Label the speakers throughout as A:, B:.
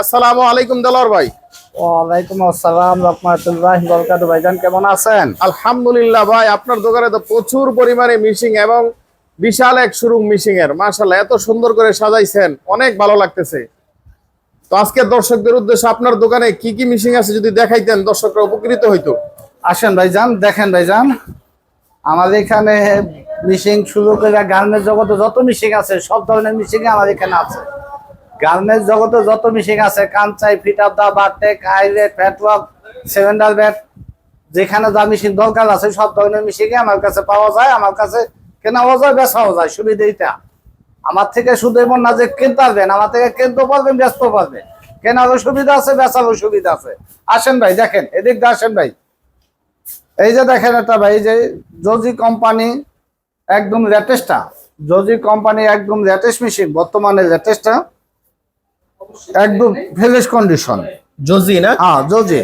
A: আসসালামু আলাইকুম দেলোয়ার ভাই।
B: ওয়ালাইকুম আসসালাম রহমতুল্লাহ বরকাত ভাইজান কেমন আছেন?
A: আলহামদুলিল্লাহ ভাই আপনার দোকানে তো প্রচুর পরিমাণে মিশিং এবং বিশাল এক শুরুং মিশিং এর। মাশাল্লাহ এত সুন্দর করে সাজাইছেন অনেক ভালো লাগতেছে। তো আজকে দর্শকদের উদ্দেশ্যে আপনার দোকানে কি কি মিশিং আছে যদি দেখাইতেন দর্শকরা উপকৃত হইতো।
B: আসেন ভাইজান দেখেন ভাইজান আমাদের এখানে মিশিং শুরু করে গার্মেন্টস জগতে যত মিশিং আছে সব ধরনের মিশিং আমাদের এখানে আছে। গার্মেন্টস জগতে যত মিশিং আছে কাঞ্চাই আপ দা বারটেক হাইরেট ফ্যাটওয়ার্ক সেভেন্ডার ব্যাট যেখানে যা মেশিন দরকার আছে, সব ধরনের মেশিনই আমার কাছে পাওয়া যায়, আমার কাছে কেনাও যায় বেচাও যায়, সুবিধা আমার থেকে শুধু এমন না যে কিনতে পারবেন, আমার থেকে কিনতে পারবেন ব্যস্ত পারবেন। কেনারও সুবিধা আছে, বেচারও সুবিধা আছে। আসেন ভাই, দেখেন, এদিক দিয়ে আসেন ভাই। এই যে দেখেন একটা ভাই যে জজি কোম্পানি একদম লেটেস্টটা জজি কোম্পানি একদম লেটেস্ট মেশিন বর্তমানে লেটেস্টটা একদম ফ্রেশ কন্ডিশন
A: জজি না?
B: হ্যাঁ জজি।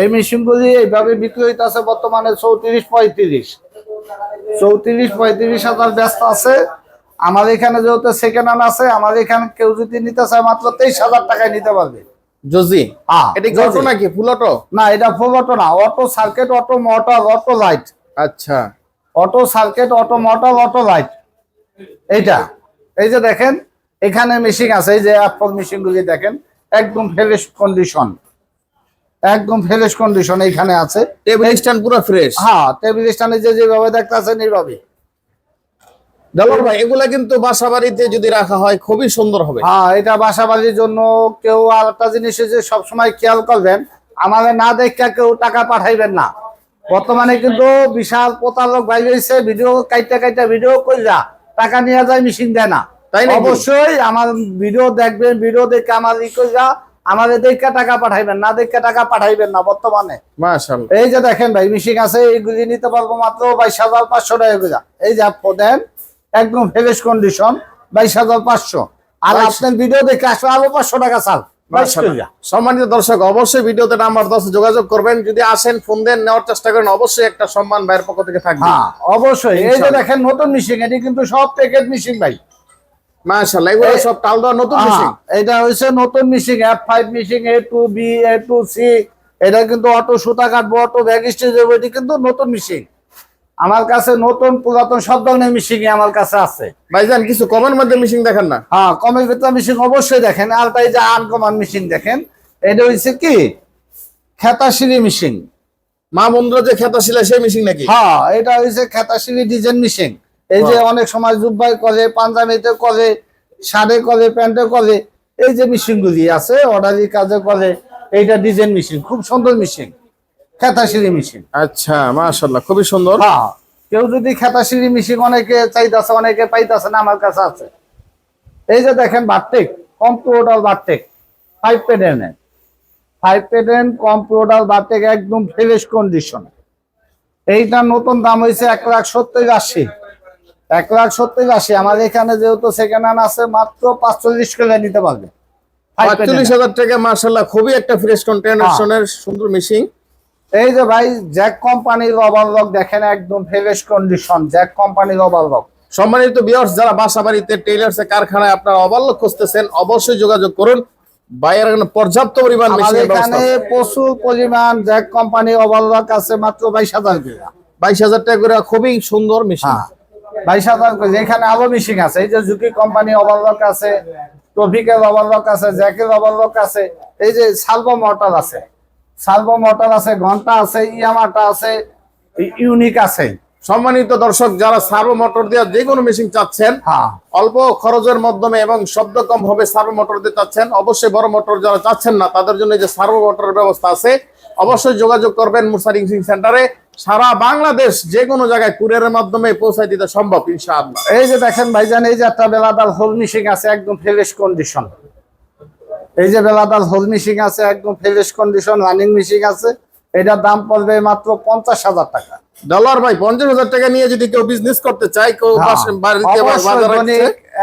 B: এই মেশিনগুলি এইভাবে বিক্রি হইতেছে বর্তমানে চৌত্রিশ পঁয়ত্রিশ। চৌত্রিশ পঁয়ত্রিশ হাজার ব্যস্ত আছে। আমার এখানে যেহেতু সেকেন্ড হ্যান্ড আছে আমার এখানে কেউ যদি নিতে চায় মাত্র তেইশ হাজার টাকায় নিতে পারবে।
A: জজি?
B: হ্যাঁ
A: এটা অটো নাকি? Full auto?
B: না এটা ফুল অটো না auto circuit auto motor auto light
A: আচ্ছা।
B: Auto circuit auto motor auto light এইটা। এই যে দেখেন এখানে মেশিন আছে যে অ্যাপল মেশিন গুলি দেখেন একদম ফ্রেশ কন্ডিশন একদম ফ্রেশ কন্ডিশন এখানে আছে।
A: টেবিল স্ট্যান্ড পুরো ফ্রেশ
B: হ্যাঁ টেবিল স্ট্যান্ডে যে যেভাবে দেখতেছেন এইভাবে।
A: দেলোয়ার ভাই এগুলা কিন্তু বাসা বাড়িতে যদি রাখা হয় খুবই সুন্দর হবে।
B: হ্যাঁ এটা বাসা বাড়ির জন্য কেউ আর একটা জিনিস যে সবসময় খেয়াল করবেন আমাদের না দেখে কেউ টাকা পাঠাইবেন না। বর্তমানে কিন্তু বিশাল প্রতারক বাইরে ভিডিও কাইটা কাইটা ভিডিও কইরা টাকা নিয়ে যায় মেশিন দেয় না।
A: তাই নাকি?
B: অবশ্যই আমার ভিডিও দেখবেন ভিডিও দেখে আমার কইরা আমাদের দেখে টাকা পাঠাইবেন না দেখে টাকা পাঠাইবেন না বর্তমানে। এই যে দেখেন ভাই মিশিং আছে এইগুলি নিতে পারব মাত্র বাইশ হাজার পাঁচশো টাকা এই যে দেন একদম ফ্রেশ কন্ডিশন বাইশ হাজার পাঁচশো। আর আপনার ভিডিও দেখে আসলে আরও পাঁচশো টাকা চাল বাইশ
A: সম্মানিত দর্শক অবশ্যই ভিডিওতে নাম্বার দশ যোগাযোগ করবেন। যদি আসেন ফোন দেন নেওয়ার চেষ্টা করেন অবশ্যই একটা সম্মান ভাইয়ের পক্ষ থেকে থাকবে।
B: হ্যাঁ অবশ্যই। এই যে দেখেন নতুন মিশিং এটি কিন্তু সব প্যাকেট মিশিং ভাই।
A: মাশাআল্লাহ এগুলো সব টাল দেওয়া নতুন মেশিন
B: এটা হচ্ছে নতুন machine F five machine A two B A two C এটা কিন্তু অটো সুতা কাটবো অটো ব্যাগ স্টেজ এটি কিন্তু নতুন মিশিং আমার কাছে নতুন পুরাতন সব ধরনের মিশিং আমার কাছে আছে।
A: ভাইজান কিছু কমের মধ্যে মেশিন দেখেন না?
B: হ্যাঁ কমের ভেতর মেশিন অবশ্যই দেখেন। আর তাই যে আনকমন মেশিন দেখেন এটা হচ্ছে কি? খেতাশিরি মেশিন
A: মা বন্ধুরা যে খেতা ছিল সেই মেশিন নাকি?
B: হ্যাঁ এটা হচ্ছে খেতাশিরি ডিজাইন মেশিন এই যে অনেক সময় জুব্বাই করে পাঞ্জাবিতে করে শাড়ে করে প্যান্টে করে এই যে মেশিন গুলি আছে অর্ডারি কাজে করে এইটা ডিজাইন মেশিন খুব সুন্দর মেশিন খেতাশিরি মেশিন
A: আচ্ছা মাশাআল্লাহ খুবই সুন্দর।
B: হ্যাঁ কেউ যদি খেতাশিরি মেশিন অনেকে চাইতেছে অনেকে পাইতেছে না আমার কাছে আছে। এই যে দেখেন বারটেক কম্পিউটার বারটেক ফাইভ পেডেনের ফাইভ পেডেন কম্পিউটার বারটেক একদম ফ্রেশ কন্ডিশন এইটা নতুন দাম হয়েছে এক লাখ সত্তর আশি। এক লাখ সত্তর আশি। আমাদের এখানে যেহেতু সেকেন্ড হ্যান্ড আছে মাত্র পাঁচচল্লিশ করে নিতে পারবে।
A: পাঁচচল্লিশ হাজার টাকা মাশাআল্লাহ খুবই একটা ফ্রেশ কন্টেনারের সুন্দর মেশিন
B: এই যে ভাই জ্যাক কোম্পানির ওভারলক দেখেন একদম ফ্রেশ কন্ডিশন জ্যাক কোম্পানির ওভারলক
A: সম্মানিত বিয়ার্স যারা বাসা বাড়িতে টেইলার্স কারখানায় আপনারা অবাল্য খুঁজতেছেন অবশ্যই যোগাযোগ করুন। বাইরের এখানে পর্যাপ্ত পরিমাণ
B: আমাদের
A: মেশিনের ব্যবস্থা
B: এখানে প্রচুর পরিমাণ জ্যাক কোম্পানি ওভারলক আছে মাত্র বাইশ হাজার টাকা
A: বাইশ হাজার টাকা করে খুবই সুন্দর মেশিন
B: করে। এখানে আরও মেশিন আছে এই যে ঝুঁকি কোম্পানি ওভারলক আছে ট্রফিকের ওভারলক আছে জ্যাকের ওভারলক আছে এই যে সালভো মোটর আছে সালভো মোটর আছে ঘণ্টা আছে ইয়ামাটা আছে ইউনিক আছে।
A: সম্মানিত দর্শক যারা সার্ভো মোটর দিয়ে যে কোনো মেশিন চাচ্ছেন
B: হ্যাঁ।
A: অল্প খরচের মাধ্যমে এবং শব্দ কম হবে সার্ভো মোটর দিয়ে চাচ্ছেন অবশ্যই বড় মোটর যারা চাচ্ছেন না তাদের জন্য যে সার্ভো মোটরের ব্যবস্থা আছে। অবশ্যই যোগাযোগ করবেন মুসারিং সিং সেন্টারে। সারা বাংলাদেশ যে কোনো জায়গায় কুরিয়ারের মাধ্যমে পৌঁছায় দিতে সম্ভব ইনশাআল্লাহ।
B: এই যে দেখেন ভাইজান এই যে একটা বেলাদাল হোল মিশিং আছে একদম ফ্রেশ কন্ডিশন। এই যে বেলাদাল হোল মিশিং আছে একদম ফ্রেশ কন্ডিশন রানিং মিশিং আছে। এটার দাম পড়বে মাত্র পঞ্চাশ হাজার টাকা।
A: ডলার ভাই পঞ্চাশ হাজার টাকা নিয়ে যদি কেউ বিজনেস করতে চায় কেউ
B: হ্যাঁ,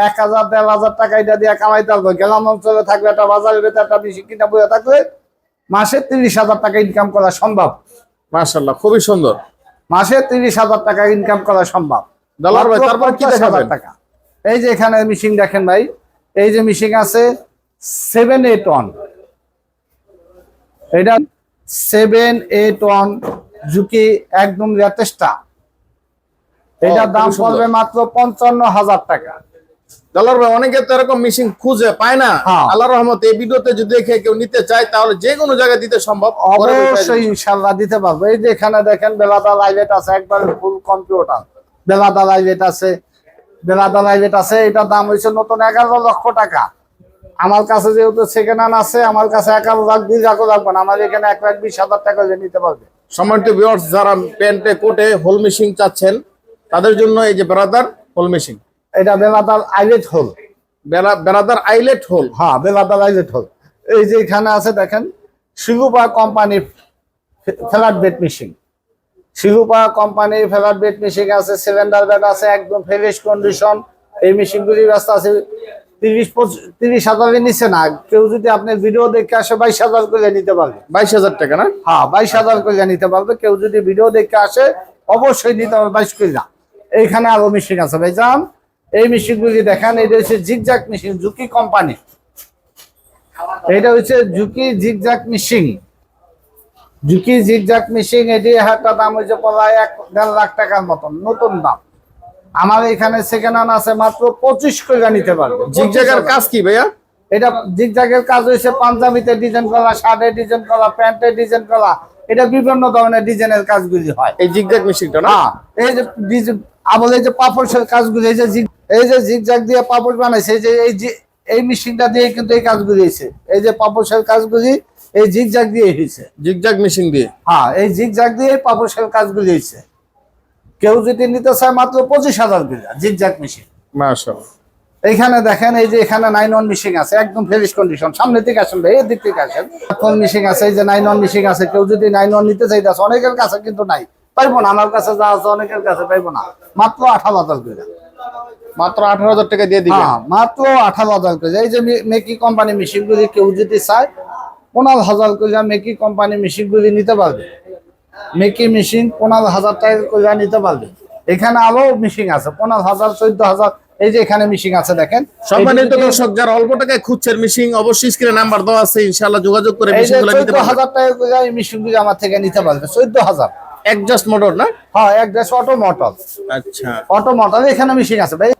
B: এক হাজার দেড় হাজার টাকা এটা দিয়ে কামাইতে পারব গ্রাম অঞ্চলে থাকবে একটা বাজারের ভেতরে একটা বেশি কিনা বইয়া থাকলে মাসে তিরিশ হাজার টাকা ইনকাম করা সম্ভব।
A: মাশাল্লাহ খুবই সুন্দর।
B: মাসে তিরিশ হাজার টাকা ইনকাম করা সম্ভব।
A: ডলার ভাই তারপর কি
B: 50,000
A: দেখাবেন?
B: টাকা। এই যে এখানে মিশিং দেখেন ভাই এই যে মিশিং আছে সেভেন এইট ওয়ান এটা সেভেন এইট ওয়ান ঝুঁকি একদম লেটেস্টটা এটার দাম। পড়বে মাত্র পঞ্চান্ন হাজার টাকা।
A: অনেকে তো এরকম মেশিন খুঁজে পায় না।
B: হ্যাঁ।
A: আল্লাহ রহমত এই ভিডিওতে যদি দেখে কেউ নিতে চায় তাহলে যে কোনো জায়গায় দিতে সম্ভব।
B: অবশ্যই ইনশাল্লাহ দিতে পারব। এই যে এখানে দেখেন বেলাদা লাইভেট আছে একবার ফুল কম্পিউটার বেলাদা লাইভেট আছে বেলাদা লাইভেট আছে এটার দাম হয়েছে নতুন এগারো লক্ষ টাকা। আমার কাছে যেহেতু সেকেন্ড হ্যান্ড আছে আমার কাছে এগারো লাখ দুই লাখও লাগবে না। আমার এখানে এক লাখ বিশ হাজার টাকা নিতে পারবে।
A: সম্মানিত ভিউয়ার্স যারা প্যান্টে কোটে হোল মেশিন চাচ্ছেন তাদের জন্য এই যে ব্রাদার হোল মেশিন
B: এটা বেলাদার আইলেট হল।
A: Bladder eyelet hole?
B: হ্যাঁ বেলাদার আইলেট হল। এই যে এখানে আছে দেখেন শিলুপা কোম্পানির ফ্ল্যাট বেড মেশিন। শিলুপা কোম্পানির ফ্ল্যাট বেড মেশিন আছে সিলিন্ডার বেড আছে একদম ফ্রেশ কন্ডিশন। এই মেশিনগুলি ব্যস্ত আছে তিরিশ তিরিশ হাজারের নিচে না কেউ যদি আপনি ভিডিও দেখে আসে বাইশ হাজার করে নিতে পারবে।
A: বাইশ হাজার টাকা না?
B: হ্যাঁ বাইশ হাজার করে নিতে পারবে কেউ যদি ভিডিও দেখে আসে অবশ্যই নিতে হবে বাইশ করে। এইখানে আরও মেশিন আছে ভাই যান এই মেশিনগুলি দেখেন এটা হচ্ছে জিগজাক মেশিন জুকি কোম্পানি এটা হচ্ছে Juki zigzag machine Juki zigzag machine এটি একটা দাম হচ্ছে প্রায় এক দেড় লাখ টাকার মতন নতুন দাম। আমার এখানে সেকেন্ড হ্যান্ড আছে মাত্র পঁচিশ করে নিতে পারবে।
A: জিগজ্যাগের কাজ কি ভাইয়া?
B: এটা জিগজাগের কাজ হয়েছে পাঞ্জাবিতে ডিজাইন করা শার্টে ডিজাইন করা প্যান্টে ডিজাইন করা। এটা বিভিন্ন ধরনের ডিজাইনের কাজগুলি হয়।
A: এই জিগজ্যাগ মেশিনটা না?
B: হ্যাঁ এই যে আবার এই যে পাপড়সের কাজগুলি এই যে এই যে জিগজাগ দিয়ে পাপড় বানাইছে এই যে এই যে এই মেশিনটা দিয়ে কিন্তু এই কাজগুলি হয়েছে। এই যে পাপড়সের কাজগুলি এই জিগজাগ দিয়ে হয়েছে।
A: জিগজ্যাগ মেশিন দিয়ে?
B: হ্যাঁ এই জিগজাগ দিয়ে পাপড়সের কাজগুলি হয়েছে। কেউ যদি নিতে চায় মাত্র পঁচিশ হাজার বিঘা জিগজাগ মেশিন এইখানে দেখেন এই যে এখানে নাইন ওয়ান মিশিং আছে একদম ফ্রেশ কন্ডিশন সামনে থেকে আসেন ভাই এদিক থেকে আসেন। ফোন মিশিং আছে এই যে নাইন ওয়ান মিশিং আছে কেউ যদি নাইন ওয়ান নিতে চাইতেছে অনেকের কাছে কিন্তু নাই। পাইবো না আমার কাছে যা আছে অনেকের কাছে পাইবো না। মাত্র আঠারো হাজার করে।
A: মাত্র আঠারো হাজার টাকা দিয়ে দিবেন।
B: হ্যাঁ মাত্র আঠারো হাজার করে। এই যে মেকি কোম্পানি মেশিন গুলি কেউ যদি চায় পনেরো হাজার করে মেকি কোম্পানি মেশিন গুলি নিতে পারবে। মেকি মেশিন পনেরো হাজার টাকা করে নিতে পারবে। এখানে আরও মেশিন আছে পনেরো হাজার চোদ্দ হাজার এই যে এখানে মেশিন আছে দেখেন।
A: সম্মানিত দর্শক যারা অল্প টাকায় খুঁজছেন মেশিন অবশ্যই স্ক্রিনে নাম্বার দেওয়া আছে ইনশাআল্লাহ যোগাযোগ করে নিতে
B: চোদ্দ
A: পারবেন
B: হাজার টাকা করে এই মেশিন গুলি আমার থেকে নিতে পারবে চোদ্দ হাজার।
A: অ্যাডজাস্ট মোটর না?
B: হ্যাঁ এক দেশ অটো মোটর
A: আচ্ছা।
B: অটো মোটর এখানে মেশিন আছে। ভাই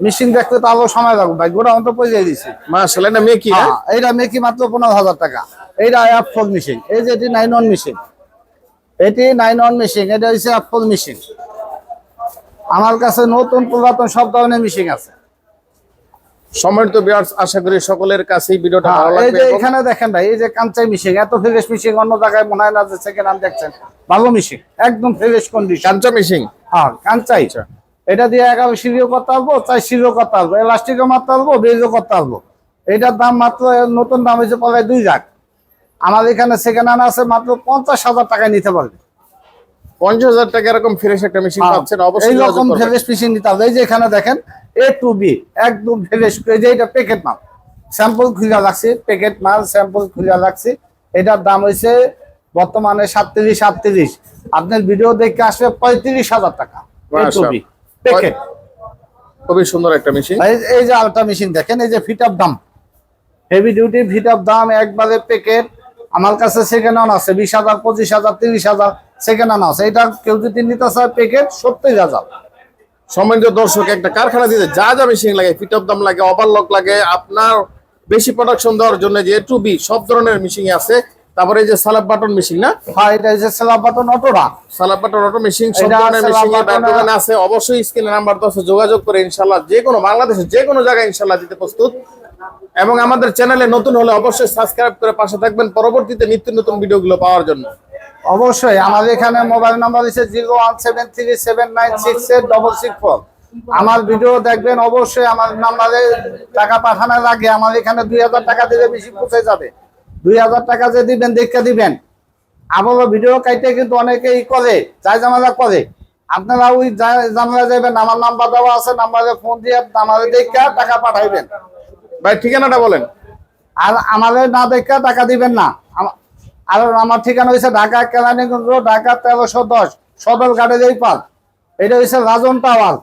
B: মেশিন দেখতে তো আরও সময় লাগবে ভাই। গোটা অন্ত পৌঁছে দিছি।
A: মাশাআল্লাহ এটা মেকি না?
B: হ্যাঁ, এইটা মেকি মাত্র পনেরো হাজার টাকা। এইটা অ্যাপফল মেশিন এই যে এটি নাইন ওয়ান মেশিন এটি নাইন ওয়ান মেশিন এটা হচ্ছে অ্যাপফল মেশিন আমার কাছে নতুন পুরাতন সব ধরনের মেশিন আছে।
A: সম্মানিত বিয়ার্স আশা করি সকলের কাছেই ভিডিওটা
B: হ্যাঁ,
A: ভালো
B: এই যে এখানে দেখেন ভাই এই যে কাঞ্চাই মেশিন এত ফ্রেশ মেশিন অন্য জায়গায় মনে হয় না যে সেকেন্ড হ্যান্ড দেখছেন। ভালো মেশিন একদম ফ্রেশ কন্ডিশন
A: কাঞ্চা মেশিন
B: হ্যাঁ কাঞ্চাই।
A: আচ্ছা।
B: এটা দিয়ে এগারো সিঁড়িও করতে পারব চার সিঁড়িও করতে পারব। এলাস্টিকও মারতে পারব বেজও করতে পারব। এটার দাম মাত্র নতুন দাম হয়েছে প্রায় দুই লাখ। আমার এখানে সেকেন্ড হ্যান্ড আছে মাত্র পঞ্চাশ হাজার টাকায় নিতে পারবে।
A: পঞ্চাশ হাজার টাকা এরকম ফ্রেশ একটা মেশিন পাচ্ছেন অবশ্যই
B: এইরকম ফ্রেশ মেশিন নিতে হবে এই যে এখানে দেখেন এ টু বি একদম ফ্রেশ এই যে এটা প্যাকেট মাল। স্যাম্পল খুলে রাখছি প্যাকেট মাল স্যাম্পল খুলে রাখছি এটার দাম হয়েছে বর্তমানে সাতত্রিশ সাতত্রিশ। আপনার ভিডিও দেখে আসবে পঁয়ত্রিশ হাজার টাকা এ টু বি প্যাকেট
A: খুবই সুন্দর একটা মেশিন
B: এই যে মেশিন দেখেন এই যে ফিট আপ দাম হেভি ডিউটি ফিট আপ দাম একবারে প্যাকেট আমার কাছে সেকেন্ড হ্যান্ড আছে বিশ হাজার পঁচিশ হাজার তিরিশ হাজার সেকেন্ড হ্যান্ড আছে। এটা কেউ যদি নিতে চায় প্যাকেট সত্তর হাজার।
A: সম্মানিত দর্শক একটা কারখানা দিতে যা যা মেশিন লাগে ফিট অফ দাম লাগে ওভারলক লাগে আপনার বেশি প্রোডাকশন দেওয়ার জন্য যে টু বি সব ধরনের মেশিন আছে। তারপরে এই যে সালাব বাটন মেশিন না?
B: হ্যাঁ এটা হচ্ছে সেলা বাটন অটোরা।
A: সালাব বাটন অটো মেশিন সব ধরনের মেশিন দোকানে আছে। অবশ্যই স্ক্রিনে নাম্বার দশে যোগাযোগ করে ইনশাল্লাহ যে কোনো বাংলাদেশে যে কোনো জায়গায় ইনশাল্লাহ দিতে প্রস্তুত। এবং আমাদের চ্যানেলে নতুন হলে অবশ্যই সাবস্ক্রাইব করে পাশে থাকবেন পরবর্তীতে নিত্য নতুন ভিডিওগুলো পাওয়ার জন্য।
B: অবশ্যই আমাদের এখানে মোবাইল নাম্বার হচ্ছে zero one seven three seven nine six eight double six four আমার ভিডিও দেখবেন অবশ্যই আমার নাম্বারে টাকা পাঠানোর আগে আমার এখানে দুই হাজার টাকা দিলে বেশি পৌঁছে যাবে। দুই হাজার টাকা যে দিবেন দেখে দিবেন। আবারও ভিডিও কাইতে কিন্তু অনেকেই করে যাই জামালা করে। আপনারা ওই জানালা যাবেন আমার নাম্বার দেওয়া আছে নাম্বারে ফোন দিয়ে আমাদের দেখে টাকা পাঠাইবেন।
A: ভাই ঠিকানাটা বলেন।
B: আর আমাদের না দেখে টাকা দিবেন না। আর আমার ঠিকানা হয়েছে ঢাকা কেরানীগঞ্জ ঢাকা তেরোশো দশ সদর ঘাটের এই পাল এটা হচ্ছে রাজন টাওয়ার।